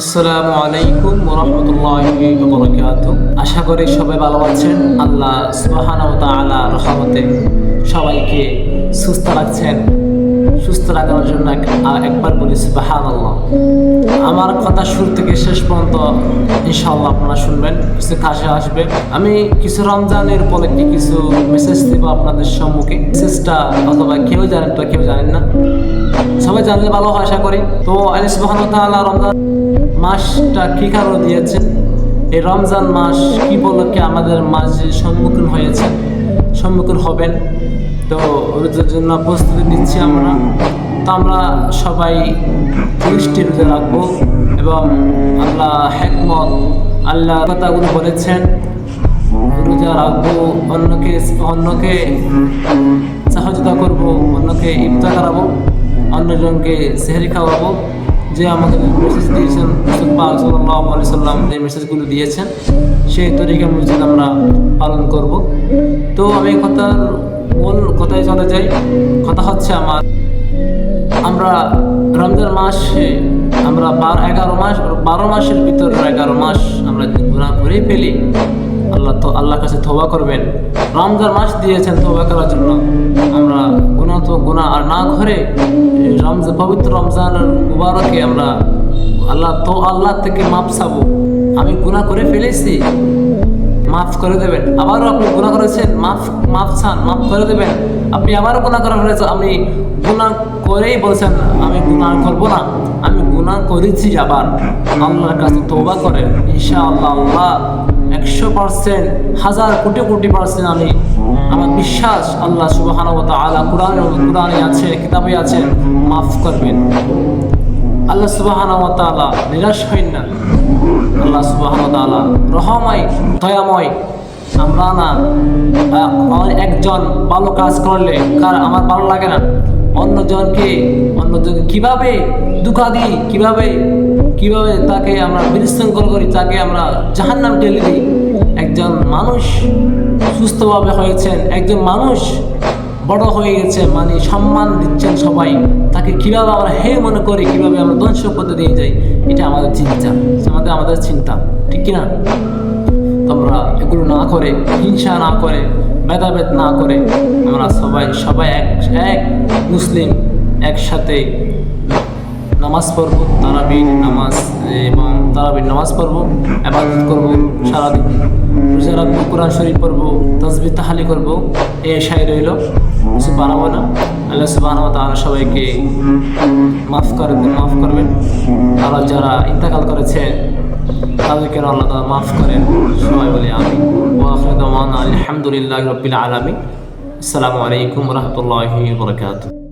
আসসালামু আলাইকুম ওরহমতুল্লাহি বরকাত আশা করি সবাই ভালো আছেন। আল্লাহ সুবাহান ও তাআলা রহমতে সবাইকে সুস্থ রাখছেন। সুস্থ রাখার জন্য একবার বলি সুবাহান আমার কথা শুরু থেকে শেষ পর্যন্ত ইনশাআল্লাহ আপনারা শুনবেন, কিছু কাছে আসবে। আমি কিছু রমজানের উপলক্ষে কিছু মেসেজ দেব আপনাদের সম্মুখে। মেসেজটা অথবা কেউ জানেন তো, কেউ জানেন না। সবাই জানলে ভালো হয় আশা করি। তো আলী সুবাহান রমজান মাসটা কি কারণে দিয়েছেন? এই রমজান মাস কি উপলক্ষে আমাদের মাঝে সম্মুখীন হয়েছে? সম্মুখীন হবেন। তো ওদের জন্য প্রস্তুতি নিচ্ছি আমরা। তো আমরা সবাই তিরিশটি রোজা রাখব এবং আল্লাহ হেকমত, আল্লাহ কথাগুলো বলেছেন, রোজা রাখব, অন্যকে অন্যকে সহযোগিতা করব, অন্যকে ইফতার করাবো, অন্যজনকে সেহরি খাওয়াবো। যে আমাকে মেসেজ দিয়েছেন সাল্লাম যে মেসেজগুলো দিয়েছেন, সেই তরিকা মসজিদ আমরা পালন করব। তো আমি কথার মূল কথায় চলে যাই। কথা হচ্ছে আমার আমরা রমজান মাসে আমরা বারো এগারো মাস, বারো মাসের ভিতর এগারো মাস আমরা গুণা করেই ফেলি। আল্লাহ তো, আল্লাহর কাছে তোবা করবেন। রমজান মাস দিয়েছেন তোবা করার জন্য। আমরা গুণা তো গুণা আর না করে রমজান, পবিত্র রমজানের মুবারকে আমরা আল্লাহ তো, আল্লাহ থেকে মাপ চাবো। আমি গুণা করে ফেলেছি। মাফ করে দেবেন। আবারও আপনি গুণা করেছেন, মাফ মাফ চান, মাফ করে দেবেন। আপনি আবারও গুণা করে ফেলেছেন আপনি গুণা করেই বলছেন, আমি গুণা করব না, আমি গুণা করেছি আবার। আল্লাহর কাছে তৌবা করেন ইনশা আল্লাহ, একশো পার্সেন্ট হাজার কোটি কোটি পার্সেন্ট আমি, আমার বিশ্বাস আল্লাহ সুবাহ আলা কোরআনে কোরআনে আছে কিতাবে আছে, মাফ করবেন। আল্লাহ সুবাহ নিরাশ হইন না। আল্লাহ সুবাহ রহময়, দয়াময় আমরা না একজন ভালো কাজ করলে কার আমার ভালো লাগে না? অন্যজনকে অন্যজনকে কীভাবে দুঃখা দিই, কীভাবে কীভাবে তাকে আমরা বিশৃঙ্খল করি, তাকে আমরা জাহান্নাম ঠেলে দিই? একজন মানুষ সুস্থভাবে হয়েছেন, একজন মানুষ বড় হয়ে গেছে মানে সম্মান দিচ্ছেন সবাই। তাকে কীভাবে আমরা হে মনে করি, কীভাবে আমরা ধ্বংস করতে দিয়ে যাই, এটা আমাদের চিন্তা। আমাদের আমাদের চিন্তা, ঠিক কিনা? তোমরা এগুলো না করে, হিংসা না করে, ভেদাভেদ না করে আমরা সবাই সবাই এক এক মুসলিম একসাথে নামাজ পড়ব, তারাবির নামাজ এবং তারাবির নামাজ পড়ব, আবাদত করব সারাদিন। রোজা রাখব, কোরআন শরীফ পড়ব তসবি তাহালি করব এই আশাই রইল কিছু বানাবো না আল্লাহ সবাইকে মাফ করে মাফ করবেন। যারা ইন্তেকাল করেছে, তাদেরকে আল্লাহ মাফ করেন। সবাই বলে আমি আলহামদুলিল্লাহি রাব্বিল আলামিন। আসসালামু আলাইকুম রাহমাতুল্লাহি ওয়া বারাকাতুহু।